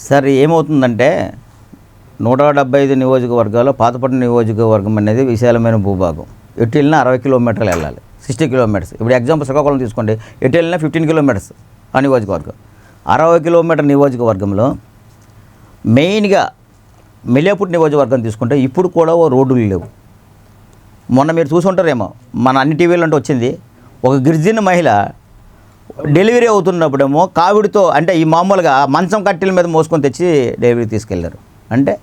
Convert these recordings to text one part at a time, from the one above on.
Sir ఏమవుతుందంటే నూట డెబ్బై ఐదు నియోజకవర్గాల్లో పాతపట్నం నియోజకవర్గం అనేది విశాలమైన భూభాగం. ఎటు వెళ్ళినా అరవై కిలోమీటర్లు వెళ్ళాలి. Sixty kilometres. ఇప్పుడు ఎగ్జాంపుల్ శ్రీకాకుళం తీసుకోండి. ఎటు వెళ్ళినా ఫిఫ్టీన్ కిలోమీటర్స్ ఆ నియోజకవర్గం. అరవై కిలోమీటర్ నియోజకవర్గంలో మెయిన్గా మెలియాపుట్ నియోజకవర్గం తీసుకుంటే ఇప్పుడు కూడా ఓ రోడ్డులు లేవు. మొన్న మీరు చూసి ఉంటారేమో మన అన్ని టీవీలో అంటే వచ్చింది. ఒక గిరిజన మహిళ డెలివరీ అవుతున్నప్పుడేమో కావిడితో అంటే ఈ మామూలుగా మంచం కట్టెల మీద మోసుకొని తెచ్చి డెలివరీ తీసుకెళ్ళారు. అంటే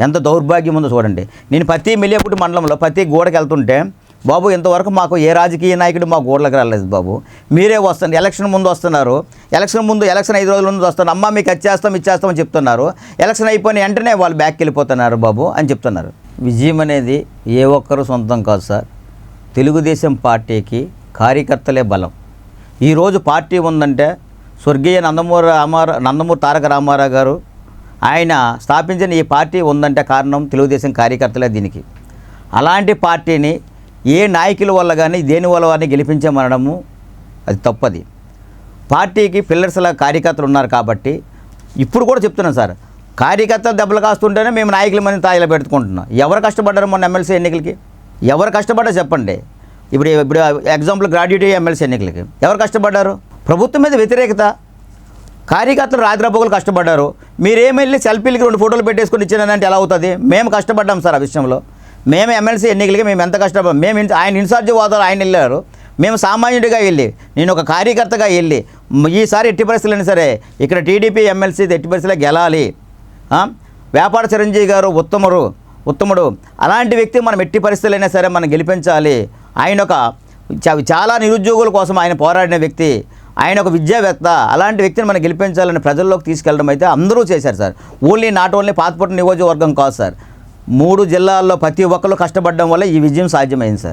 ఎంత దౌర్భాగ్యం ఉందో చూడండి. నేను ప్రతి మిలియపుట్టి మండలంలో ప్రతి గోడకి వెళ్తుంటే బాబు ఇంతవరకు మాకు ఏ రాజకీయ నాయకుడు మా గోడలకు రాలేదు బాబు. మీరే వస్తున్నారు ఎలక్షన్ ముందు వస్తున్నారు. ఎలక్షన్ ముందు ఎలక్షన్ ఐదు రోజుల ముందు వస్తున్నారు. అమ్మ మీకు వచ్చేస్తాం ఇచ్చేస్తామని చెప్తున్నారు. ఎలక్షన్ అయిపోయిన వెంటనే వాళ్ళు బ్యాక్కి వెళ్ళిపోతున్నారు బాబు అని చెప్తున్నారు. విజయం అనేది ఏ ఒక్కరు సొంతం కాదు సార్. తెలుగుదేశం పార్టీకి కార్యకర్తలే బలం. ఈరోజు పార్టీ ఉందంటే స్వర్గీయ నందమూరి రామారా నందమూరి తారక రామారావు గారు ఆయన స్థాపించిన ఈ పార్టీ ఉందంటే కారణం తెలుగుదేశం కార్యకర్తలే దీనికి. అలాంటి పార్టీని ఏ నాయకుల వల్ల కానీ దేని వల్ల వారిని గెలిపించమనడము అది తప్పది. పార్టీకి పిల్లర్స్ల కార్యకర్తలు ఉన్నారు కాబట్టి ఇప్పుడు కూడా చెప్తున్నాను సార్ కార్యకర్తలు దెబ్బలు కాస్తుంటేనే మేము నాయకుల మంది తాయిలో పెట్టుకుంటున్నాం. ఎవరు కష్టపడ్డారు మొన్న ఎమ్మెల్సీ ఎన్నికలకి? ఎవరు కష్టపడ్డారు చెప్పండి. ఇప్పుడు ఇప్పుడు ఎగ్జాంపుల్ గ్రాడ్యుయేట్ ఎమ్మెల్సీ ఎన్నికలకి. ఎవరు కష్టపడ్డారు? ప్రభుత్వం మీద వ్యతిరేకత. కార్యకర్తలు రాత్రిపోగలు కష్టపడ్డారు. మీరేం వెళ్ళి సెల్ఫీలకి రెండు ఫోటోలు పెట్టేసుకుని ఇచ్చినానంటే ఎలా అవుతుంది? మేము కష్టపడ్డాం సార్ ఆ విషయంలో. మేము ఎమ్మెల్సీ ఎన్నికలకి మేము ఎంత కష్టపడ్డాం? మేము ఆయన ఇన్ఛార్జ్ హోదాలో ఆయన వెళ్ళారు. మేము సామాన్యుడిగా వెళ్ళి నేను ఒక కార్యకర్తగా వెళ్ళి ఈసారి ఎట్టి పరిస్థితులైనా సరే ఇక్కడ టీడీపీ ఎమ్మెల్సీ ఎట్టి పరిస్థితుల్లో గెలాలి. వ్యాపార చిరంజీవి గారు ఉత్తముడు ఉత్తముడు. అలాంటి వ్యక్తి మనం ఎట్టి పరిస్థితులైనా సరే మనం గెలిపించాలి. ఆయన ఒక చాలా నిరుద్యోగుల కోసం ఆయన పోరాడిన వ్యక్తి. ఆయన ఒక విద్యావేత్త. అలాంటి వ్యక్తిని మనం గెలిపించాలని ప్రజల్లోకి తీసుకెళ్ళడం అయితే అందరూ చేశారు sir. Only not only Pathapatnam నియోజకవర్గం కాదు సార్. మూడు జిల్లాల్లో ప్రతి ఒక్కరు కష్టపడడం వల్ల ఈ విజయం సాధ్యమైంది సార్.